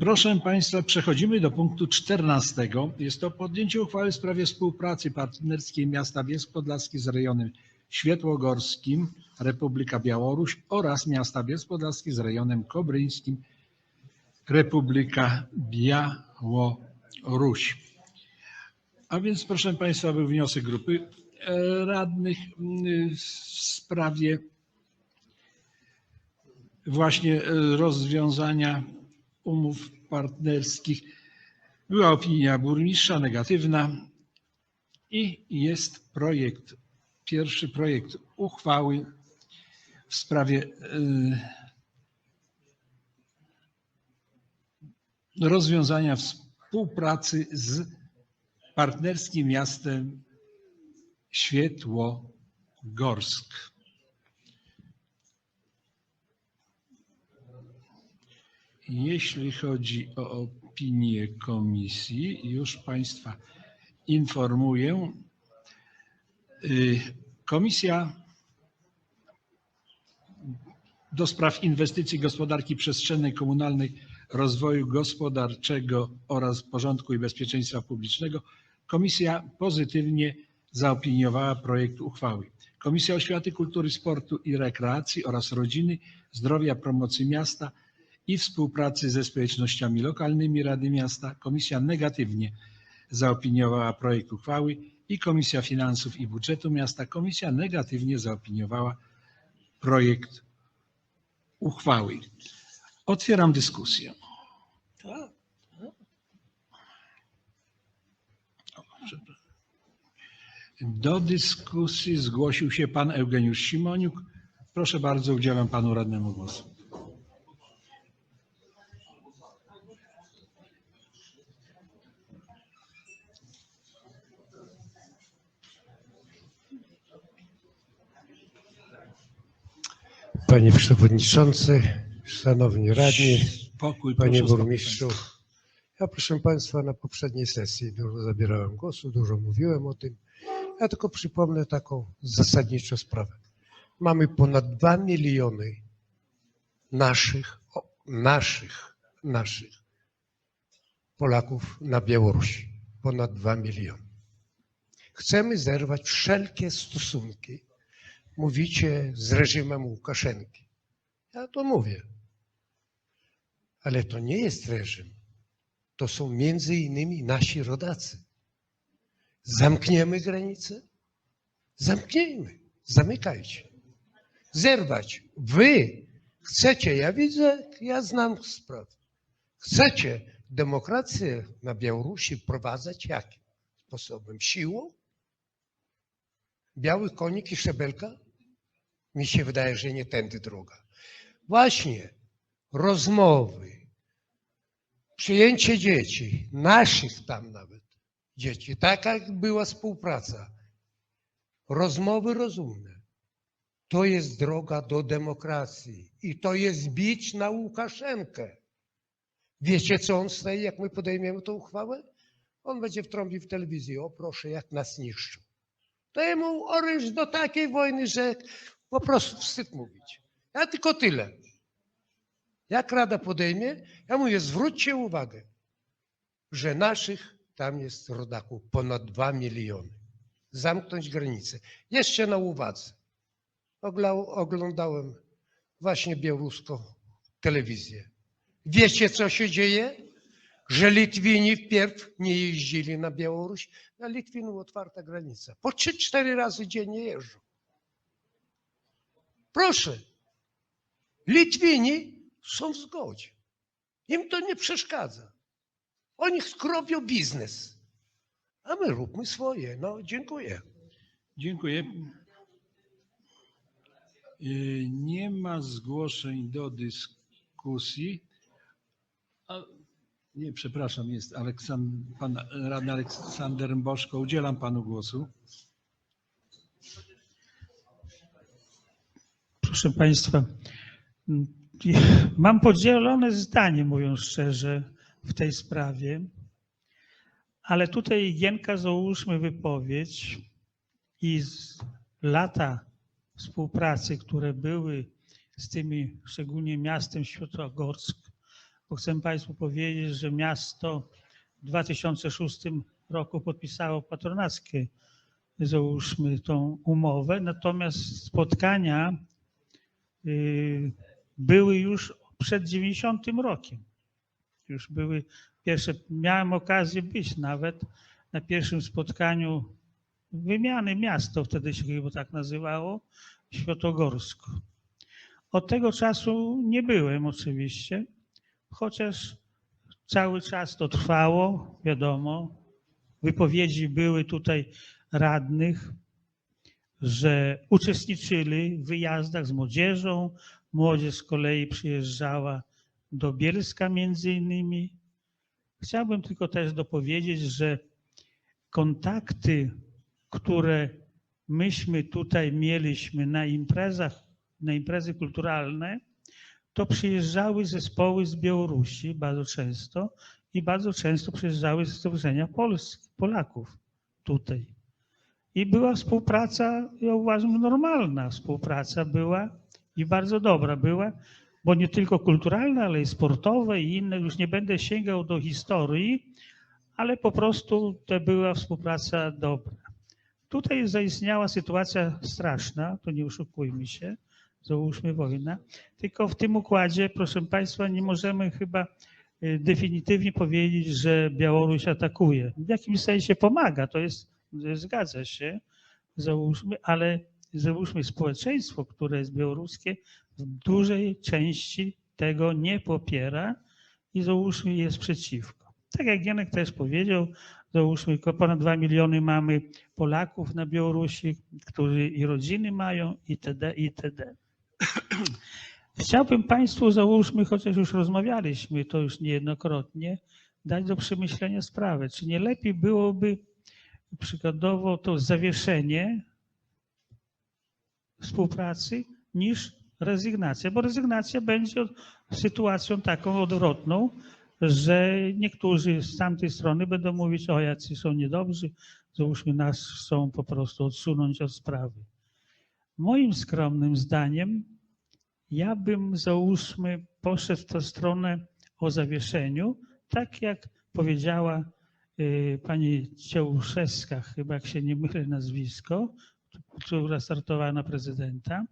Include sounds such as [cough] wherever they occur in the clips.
Proszę Państwa, przechodzimy do punktu 14. Jest to podjęcie uchwały w sprawie współpracy partnerskiej miasta Bielsk Podlaski z rejonem Świetłogorskim, Republika Białoruś oraz miasta Bielsk Podlaski z rejonem Kobryńskim, Republika Białoruś. A więc proszę Państwa, był wniosek grupy e, radnych mm, w sprawie właśnie e, rozwiązania umów partnerskich. Była opinia burmistrza negatywna i jest projekt, pierwszy projekt uchwały w sprawie e, rozwiązania współpracy z partnerskim miastem Świetłogorsk. Jeśli chodzi o opinię komisji, już Państwa informuję. Y, Komisja do spraw inwestycji gospodarki przestrzennej, komunalnej, rozwoju gospodarczego oraz porządku i bezpieczeństwa publicznego. Komisja pozytywnie zaopiniowała projekt uchwały. Komisja Oświaty, Kultury, Sportu i Rekreacji oraz Rodziny, Zdrowia, Promocji Miasta i współpracy ze społecznościami lokalnymi Rady Miasta. Komisja negatywnie zaopiniowała projekt uchwały i Komisja Finansów i Budżetu Miasta. Komisja negatywnie zaopiniowała projekt uchwały. Otwieram dyskusję. Do dyskusji zgłosił się pan Eugeniusz Simoniuk. Proszę bardzo, udzielam panu radnemu głosu. Panie Przewodniczący, Szanowni Radni, Spokój, Panie Burmistrzu. Ja proszę Państwa na poprzedniej sesji dużo zabierałem głosu, dużo mówiłem o tym. Ja tylko przypomnę taką zasadniczą sprawę. Mamy ponad 2 miliony naszych, naszych, naszych Polaków na Białorusi. Ponad 2 miliony. Chcemy zerwać wszelkie stosunki mówicie z reżimem Łukaszenki. Ja to mówię. Ale to nie jest reżim. To są między innymi nasi rodacy. Zamkniemy granice? Zamknijmy. Zamykajcie. Zerwać. Wy chcecie, ja widzę, ja znam sprawę. Chcecie demokrację na Białorusi wprowadzać jakim sposobem? Siłą? Biały konik i szczebelka? Mi się wydaje, że nie tędy droga. Właśnie rozmowy, przyjęcie dzieci, naszych tam nawet dzieci, taka była współpraca, rozmowy rozumne, to jest droga do demokracji i to jest bić na Łukaszenkę. Wiecie, co on staje, jak my podejmiemy tę uchwałę? On będzie w trąbi w telewizji, o proszę, jak nas niszczą. To jemu oręż do takiej wojny, że po prostu wstyd mówić. Ja tylko tyle. Jak Rada podejmie, ja mówię, zwróćcie uwagę, że naszych tam jest rodaków ponad 2 miliony. Zamknąć granice. Jeszcze na uwadze. Ogla- Oglądałem właśnie białoruską telewizję. Wiecie, co się dzieje? Że Litwini wpierw nie jeździli na Białoruś, na Litwinów otwarta granica. Po 3-4 razy dziennie jeżdżą. Proszę. Litwini są w zgodzie. Im to nie przeszkadza. Oni skrobią biznes. A my róbmy swoje. No, dziękuję. Dziękuję. Y, Nie ma zgłoszeń do dyskusji. A, nie, przepraszam, jest pan radny Aleksander Boszko. Udzielam panu głosu. Proszę Państwa, mam podzielone zdanie, mówiąc szczerze, w tej sprawie, ale tutaj Gienka załóżmy wypowiedź i z lata współpracy, które były z tymi, szczególnie miastem Świętogorsk, bo chcę Państwu powiedzieć, że miasto w 2006 roku podpisało patronackie, załóżmy, tą umowę, natomiast spotkania były już przed 90 rokiem. Już były pierwsze, miałem okazję być nawet na pierwszym spotkaniu wymiany miast, to wtedy się chyba tak nazywało, w Świętogorsku. Od tego czasu nie byłem oczywiście, chociaż cały czas to trwało, wiadomo. Wypowiedzi były tutaj radnych, że uczestniczyli w wyjazdach z młodzieżą. Młodzież z kolei przyjeżdżała do Bielska między innymi. Chciałbym tylko też dopowiedzieć, że kontakty, które myśmy tutaj mieliśmy na imprezach, na imprezy kulturalne, to przyjeżdżały zespoły z Białorusi bardzo często i bardzo często przyjeżdżały ze Stowarzyszenia Polsk, Polaków tutaj. I była współpraca, ja uważam, normalna współpraca była i bardzo dobra była, bo nie tylko kulturalna, ale i sportowe i inne. Już nie będę sięgał do historii, ale po prostu to była współpraca dobra. Tutaj zaistniała sytuacja straszna, to nie oszukujmy się, załóżmy wojna, tylko w tym układzie, proszę Państwa, nie możemy chyba y, definitywnie powiedzieć, że Białoruś atakuje. W jakimś sensie pomaga, to jest, zgadza się, załóżmy, ale załóżmy społeczeństwo, które jest białoruskie, w dużej części tego nie popiera i załóżmy jest przeciwko. Tak jak Janek też powiedział, załóżmy ponad 2 miliony mamy Polaków na Białorusi, którzy i rodziny mają itd. itd. [clears throat] Chciałbym Państwu, załóżmy, chociaż już rozmawialiśmy to już niejednokrotnie, dać do przemyślenia sprawę. Czy nie lepiej byłoby przykładowo to zawieszenie współpracy niż rezygnacja, bo rezygnacja będzie sytuacją taką odwrotną, że niektórzy z tamtej strony będą mówić, o jacy są niedobrzy, załóżmy nas chcą po prostu odsunąć od sprawy. Moim skromnym zdaniem, ja bym załóżmy poszedł w tę stronę o zawieszeniu, tak jak powiedziała pani Ciełuszewska, chyba jak się nie mylę nazwisko, która startowała na prezydenta,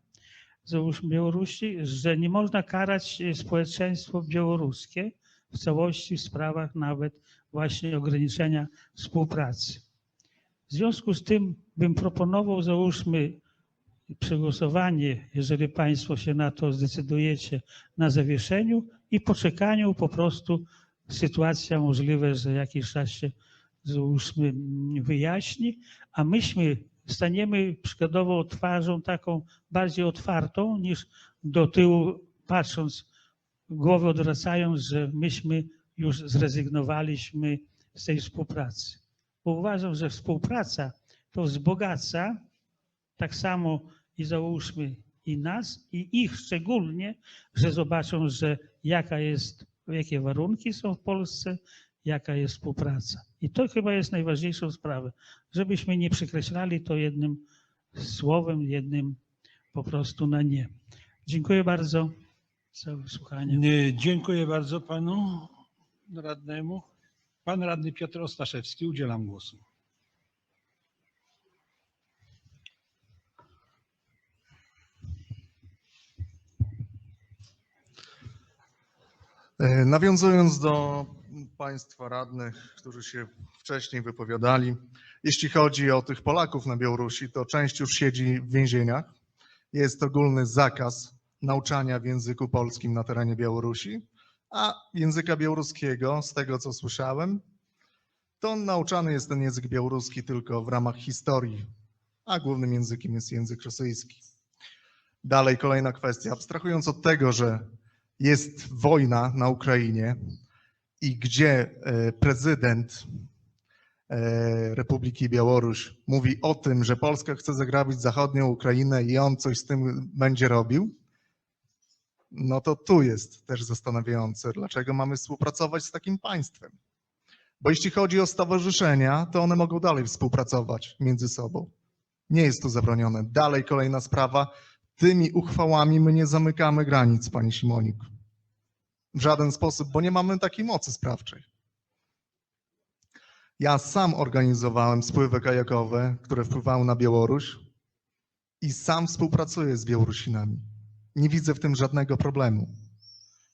załóżmy Białorusi, że nie można karać y, społeczeństwo białoruskie w całości w sprawach nawet właśnie ograniczenia współpracy. W związku z tym bym proponował, załóżmy, przegłosowanie, jeżeli Państwo się na to zdecydujecie, na zawieszeniu i poczekaniu po prostu sytuacja możliwe, że jakiś czas się załóżmy wyjaśni, a myśmy staniemy przykładowo twarzą taką bardziej otwartą niż do tyłu patrząc, głowę odwracając, że myśmy już zrezygnowaliśmy z tej współpracy. Bo uważam, że współpraca to wzbogaca tak samo i załóżmy i nas, i ich szczególnie, że zobaczą, że jaka jest, jakie warunki są w Polsce, jaka jest współpraca. I to chyba jest najważniejszą sprawą, żebyśmy nie przekreślali to jednym słowem, jednym po prostu na nie. Dziękuję bardzo za wysłuchanie. Nie, Dziękuję bardzo panu radnemu. Pan radny Piotr Ostaszewski, udzielam głosu. Nawiązując do Państwa radnych, którzy się wcześniej wypowiadali, jeśli chodzi o tych Polaków na Białorusi, to część już siedzi w więzieniach. Jest ogólny zakaz nauczania w języku polskim na terenie Białorusi, a języka białoruskiego, z tego co słyszałem, to nauczany jest ten język białoruski tylko w ramach historii, a głównym językiem jest język rosyjski. Dalej kolejna kwestia. Abstrahując od tego, że jest wojna na Ukrainie i gdzie e, prezydent e, Republiki Białoruś mówi o tym, że Polska chce zagrabić zachodnią Ukrainę i on coś z tym będzie robił, no to tu jest też zastanawiające, dlaczego mamy współpracować z takim państwem. Bo jeśli chodzi o stowarzyszenia, to one mogą dalej współpracować między sobą. Nie jest to zabronione. Dalej kolejna sprawa. Tymi uchwałami my nie zamykamy granic, pani Simonik. W żaden sposób, bo nie mamy takiej mocy sprawczej. Ja sam organizowałem spływy kajakowe, które wpływały na Białoruś i sam współpracuję z Białorusinami. Nie widzę w tym żadnego problemu.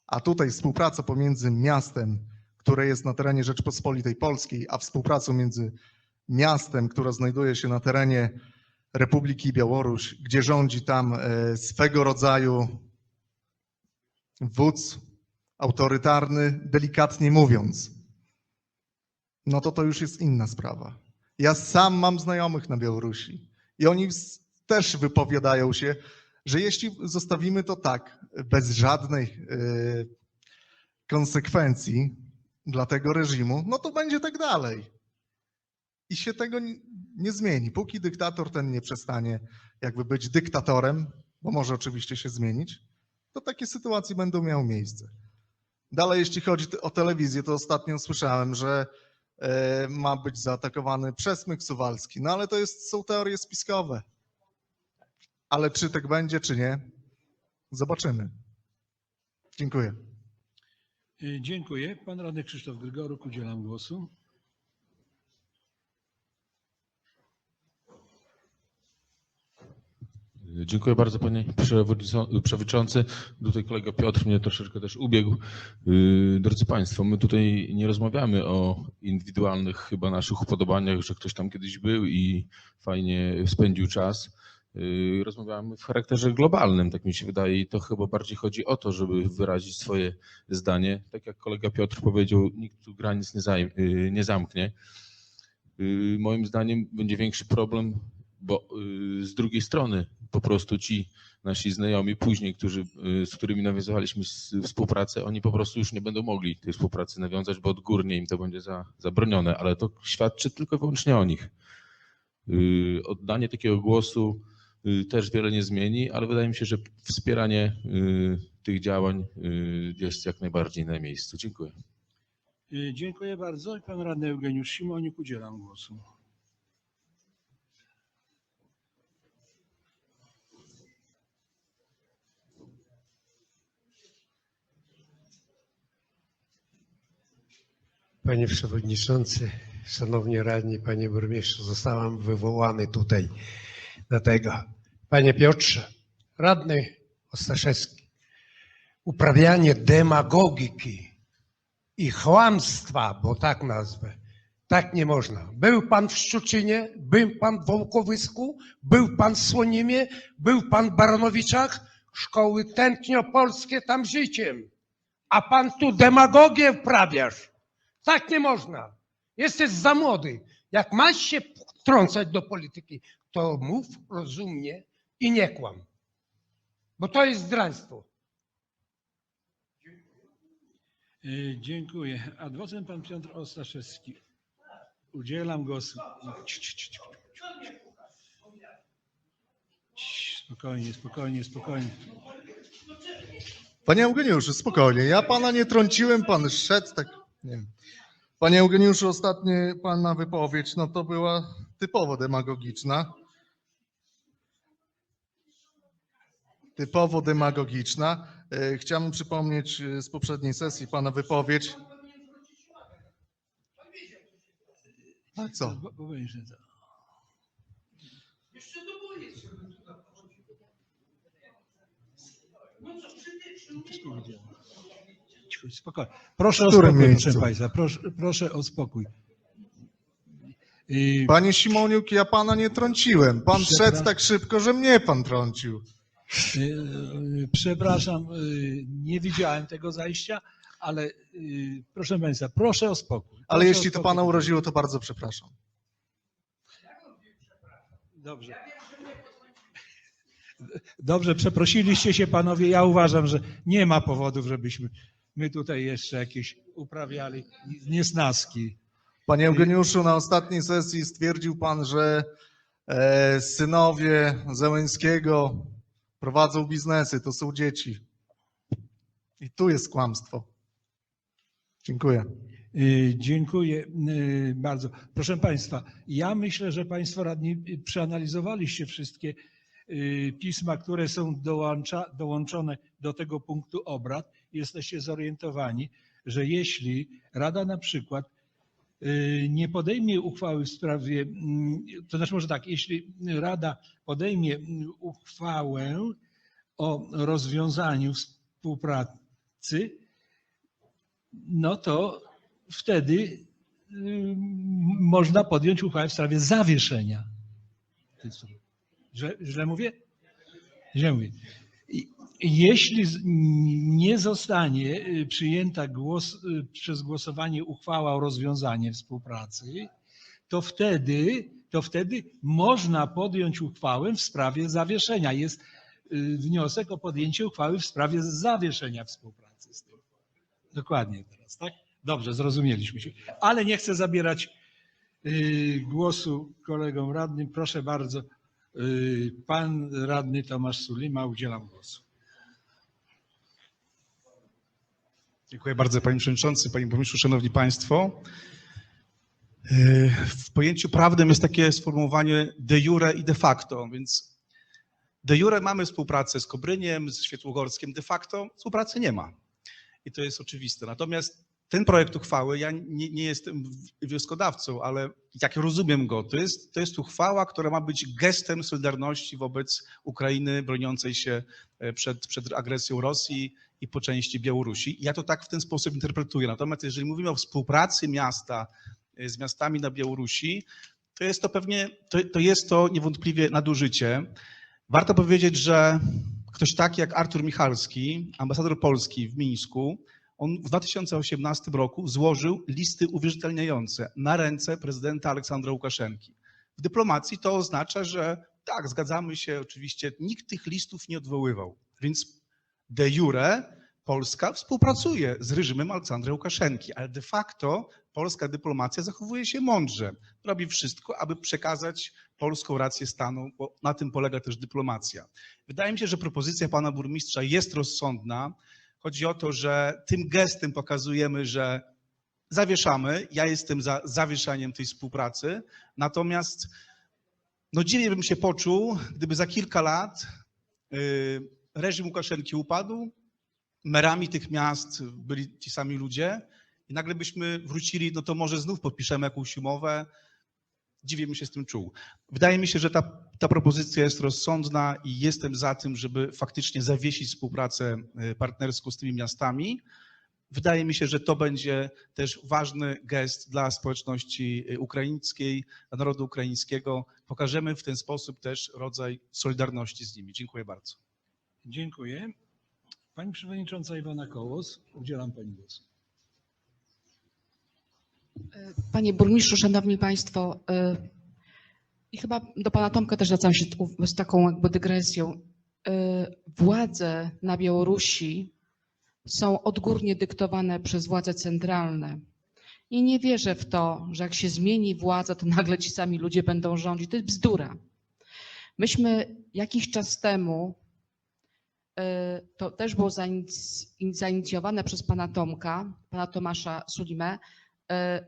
A tutaj współpraca pomiędzy miastem, które jest na terenie Rzeczpospolitej Polskiej, a współpracą między miastem, które znajduje się na terenie Republiki Białoruś, gdzie rządzi tam e, swego rodzaju wódz autorytarny, delikatnie mówiąc, no to to już jest inna sprawa. Ja sam mam znajomych na Białorusi i oni też wypowiadają się, że jeśli zostawimy to tak, bez żadnej konsekwencji dla tego reżimu, no to będzie tak dalej. I się tego nie zmieni. Póki dyktator ten nie przestanie jakby być dyktatorem, bo może oczywiście się zmienić, to takie sytuacje będą miały miejsce. Dalej, jeśli chodzi o telewizję, to ostatnio słyszałem, że e, ma być zaatakowany przesmyk suwalski. No ale to jest, są teorie spiskowe. Ale czy tak będzie, czy nie, zobaczymy. Dziękuję. Y, Dziękuję. Pan radny Krzysztof Grygoruk, udzielam głosu. Dziękuję bardzo panie przewodniczący. Tutaj kolega Piotr mnie troszeczkę też ubiegł. Yy, Drodzy Państwo, my tutaj nie rozmawiamy o indywidualnych chyba naszych upodobaniach, że ktoś tam kiedyś był i fajnie spędził czas. Yy, Rozmawiamy w charakterze globalnym, tak mi się wydaje, i to chyba bardziej chodzi o to, żeby wyrazić swoje zdanie. Tak jak kolega Piotr powiedział, nikt tu granic nie, yy, nie zamknie. Moim zdaniem będzie większy problem, bo yy, z drugiej strony po prostu ci nasi znajomi później, którzy, y, z którymi nawiązywaliśmy współpracę, oni po prostu już nie będą mogli tej współpracy nawiązać, bo odgórnie im to będzie za, zabronione, ale to świadczy tylko i wyłącznie o nich. Y, Oddanie takiego głosu y, też wiele nie zmieni, ale wydaje mi się, że wspieranie y, tych działań y, jest jak najbardziej na miejscu. Dziękuję. Y, Dziękuję bardzo. Pan radny Eugeniusz Simonik, udzielam głosu. Panie Przewodniczący, Szanowni Radni, Panie Burmistrzu, zostałam wywołany tutaj do tego. Panie Piotrze, Radny Ostaszewski, uprawianie demagogiki i chłamstwa, bo tak nazwę, tak nie można. Był Pan w Szczucinie, był Pan w Wołkowysku, był Pan w Słonimie, był Pan w Baronowiczach, szkoły tętniopolskie tam życiem, a Pan tu demagogię wprawiasz. Tak nie można. Jesteś za młody. Jak masz się wtrącać do polityki, to mów rozumnie i nie kłam. Bo to jest zdraństwo. Y, Dziękuję. Adwocem pan Piotr Ostaszewski. Udzielam głosu. Spokojnie, spokojnie, spokojnie. Panie Eugeniuszu, spokojnie. Ja pana nie trąciłem, pan szedł tak. Nie wiem. Panie Eugeniuszu, ostatnia pana wypowiedź, no to była typowo demagogiczna. Typowo demagogiczna. E, Chciałbym przypomnieć e, z poprzedniej sesji pana wypowiedź. A co? Widziałem. Cicho, Spokojnie. Proszę o spokój, miejscu? proszę Państwa. Proszę, proszę o spokój. Y, Panie Simoniuk, ja pana nie trąciłem. Pan szedł tak szybko, że mnie pan trącił. y, y, Przepraszam, nie widziałem tego zajścia, ale proszę Państwa, proszę o spokój. Ale Proszę jeśli o to spokój. pana uraziło, to bardzo przepraszam. Dobrze. Dobrze, przeprosiliście się panowie. Ja uważam, że nie ma powodów, żebyśmy my tutaj jeszcze jakieś uprawiali niesnaski. Panie Eugeniuszu, na ostatniej sesji stwierdził pan, że e, synowie Zełęskiego prowadzą biznesy, to są dzieci. I tu jest kłamstwo. Dziękuję. Y, Dziękuję y, bardzo. Proszę Państwa, ja myślę, że Państwo radni przeanalizowaliście wszystkie pisma, które są dołącza, dołączone do tego punktu obrad, jesteście zorientowani, że jeśli Rada na przykład y, nie podejmie uchwały w sprawie, mm, to znaczy może tak, jeśli Rada podejmie mm, uchwałę o rozwiązaniu współpracy, no to wtedy y, można podjąć uchwałę w sprawie zawieszenia. Źle, źle mówię? Źle mówię. Jeśli nie zostanie y, przyjęta głos, y, przez głosowanie uchwała o rozwiązanie współpracy, to wtedy, to wtedy można podjąć uchwałę w sprawie zawieszenia. Jest y, wniosek o podjęcie uchwały w sprawie zawieszenia współpracy z tym. Dokładnie teraz, tak? Dobrze, zrozumieliśmy się. Ale nie chcę zabierać głosu kolegom radnym. Proszę bardzo, pan radny Tomasz Sulima, udzielam głosu. Dziękuję bardzo Panie Przewodniczący, Panie Burmistrzu, Szanowni Państwo. Yy, W pojęciu prawnym jest takie sformułowanie de jure i de facto, więc de jure mamy współpracę z Kobryniem, z Świetłogorskiem, de facto współpracy nie ma. I to jest oczywiste. Natomiast ten projekt uchwały, ja nie, nie jestem wnioskodawcą, ale jak rozumiem go, to jest, to jest uchwała, która ma być gestem solidarności wobec Ukrainy broniącej się e, przed, przed agresją Rosji i po części Białorusi. Ja to tak w ten sposób interpretuję. Natomiast jeżeli mówimy o współpracy miasta e, z miastami na Białorusi, to jest to pewnie, to, to jest to niewątpliwie nadużycie. Warto powiedzieć, że ktoś taki jak Artur Michalski, ambasador Polski w Mińsku, on w 2018 roku złożył listy uwierzytelniające na ręce prezydenta Aleksandra Łukaszenki. W dyplomacji to oznacza, że tak, zgadzamy się, oczywiście nikt tych listów nie odwoływał. Więc de jure Polska współpracuje z reżimem Aleksandra Łukaszenki, ale de facto polska dyplomacja zachowuje się mądrze. Robi wszystko, aby przekazać polską rację stanu, bo na tym polega też dyplomacja. Wydaje mi się, że propozycja pana burmistrza jest rozsądna. Chodzi o to, że tym gestem pokazujemy, że zawieszamy. Ja jestem za zawieszaniem tej współpracy. Natomiast no dziwnie bym się poczuł, gdyby za kilka lat yy, reżim Łukaszenki upadł, merami tych miast byli ci sami ludzie i nagle byśmy wrócili, no to może znów podpiszemy jakąś umowę. Dziwnie bym się z tym czuł. Wydaje mi się, że ta, ta propozycja jest rozsądna i jestem za tym, żeby faktycznie zawiesić współpracę y, partnerską z tymi miastami. Wydaje mi się, że to będzie też ważny gest dla społeczności y, ukraińskiej, dla narodu ukraińskiego. Pokażemy w ten sposób też rodzaj solidarności z nimi. Dziękuję bardzo. Dziękuję. Pani przewodnicząca Iwona Kołos, udzielam pani głosu. Panie burmistrzu, szanowni państwo, y, i chyba do pana Tomka też zwracam się z taką jakby dygresją. Y, Władze na Białorusi są odgórnie dyktowane przez władze centralne. I nie wierzę w to, że jak się zmieni władza, to nagle ci sami ludzie będą rządzić. To jest bzdura. Myśmy jakiś czas temu, to też było zainic- zainicjowane przez pana Tomka, pana Tomasza Sulimę, e,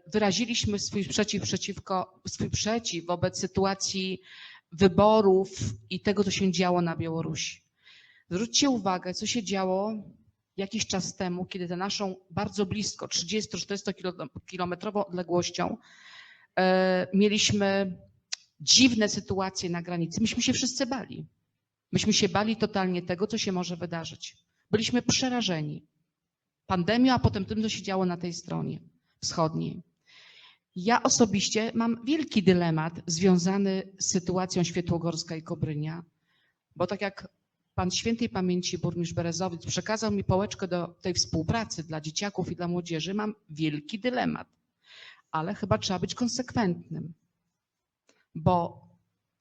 wyraziliśmy swój sprzeciw przeciwko, swój przeciw wobec sytuacji wyborów i tego, co się działo na Białorusi. Zwróćcie uwagę, co się działo jakiś czas temu, kiedy tę naszą bardzo blisko, 30-40 kilometrową odległością, e, mieliśmy dziwne sytuacje na granicy. Myśmy się wszyscy bali. Myśmy się bali totalnie tego, co się może wydarzyć. Byliśmy przerażeni pandemią, a potem tym, co się działo na tej stronie wschodniej. Ja osobiście mam wielki dylemat związany z sytuacją Świetłogorska i Kobrynia, bo tak jak pan świętej pamięci burmistrz Berezowic przekazał mi pałeczkę do tej współpracy dla dzieciaków i dla młodzieży, mam wielki dylemat, ale chyba trzeba być konsekwentnym, bo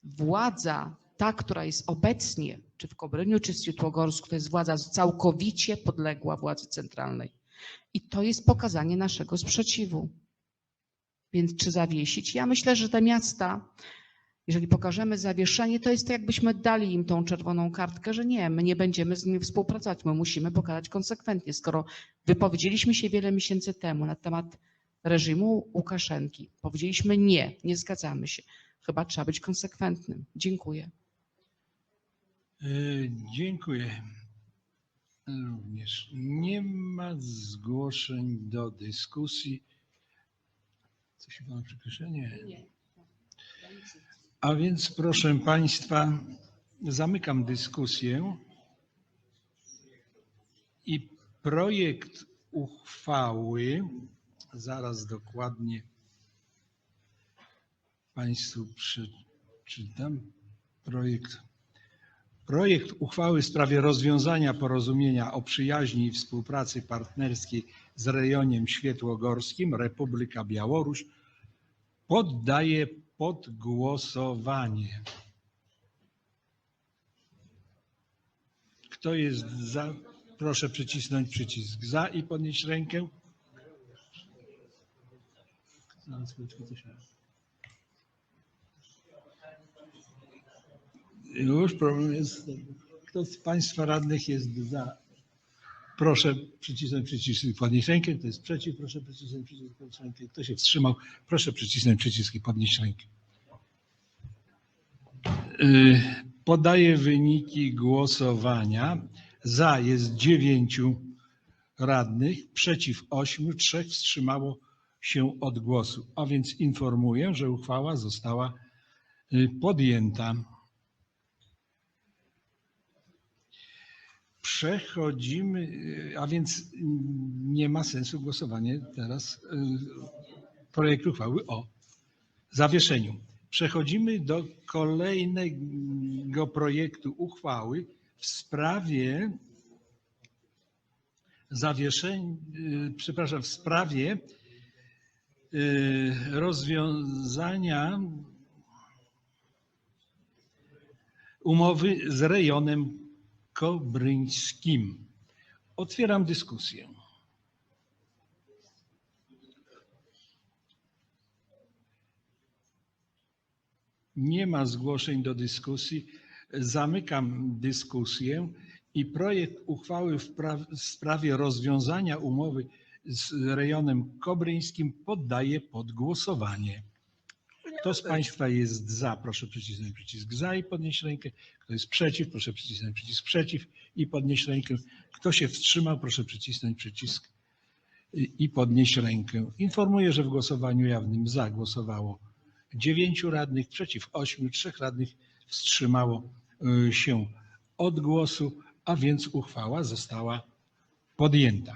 władza, ta, która jest obecnie, czy w Kobryniu, czy w Świetłogorsku, to jest władza całkowicie podległa władzy centralnej. I to jest pokazanie naszego sprzeciwu. Więc czy zawiesić? Ja myślę, że te miasta, jeżeli pokażemy zawieszenie, to jest to, jakbyśmy dali im tą czerwoną kartkę, że nie, my nie będziemy z nimi współpracować, my musimy pokazać konsekwentnie. Skoro wypowiedzieliśmy się wiele miesięcy temu na temat reżimu Łukaszenki, powiedzieliśmy nie, nie zgadzamy się. Chyba trzeba być konsekwentnym. Dziękuję. E, Dziękuję. Również nie ma zgłoszeń do dyskusji. Coś się panu przykreśla? Nie. A więc proszę Państwa, zamykam dyskusję i projekt uchwały, zaraz dokładnie Państwu przeczytam, projekt Projekt uchwały w sprawie rozwiązania porozumienia o przyjaźni i współpracy partnerskiej z rejonem świetłogorskim Republika Białoruś poddaje pod głosowanie. Kto jest za? Proszę przycisnąć przycisk za i podnieść rękę. Już problem jest. Kto z Państwa radnych jest za? Proszę przycisnąć przycisk i podnieść rękę. Kto jest przeciw? Proszę przycisnąć przycisk i podnieść rękę. Kto się wstrzymał? Proszę przycisnąć przycisk i podnieść rękę. Y, Podaję wyniki głosowania. Za jest dziewięciu radnych, przeciw ośmiu, trzech wstrzymało się od głosu. A więc informuję, że uchwała została y, podjęta. Przechodzimy, a więc nie ma sensu głosowanie teraz y, projektu uchwały o zawieszeniu. Przechodzimy do kolejnego projektu uchwały w sprawie zawieszeń, y, przepraszam, w sprawie y, rozwiązania umowy z rejonem kobryńskim. Otwieram dyskusję. Nie ma zgłoszeń do dyskusji. Zamykam dyskusję i projekt uchwały w w sprawie rozwiązania umowy z rejonem kobryńskim poddaję pod głosowanie. Kto z Państwa jest za, proszę przycisnąć przycisk za i podnieść rękę. Kto jest przeciw, proszę przycisnąć przycisk przeciw i podnieść rękę. Kto się wstrzymał, proszę przycisnąć przycisk i- podnieść rękę. Informuję, że w głosowaniu jawnym za głosowało dziewięciu radnych, przeciw ośmiu, trzech radnych wstrzymało y, się od głosu, a więc uchwała została podjęta.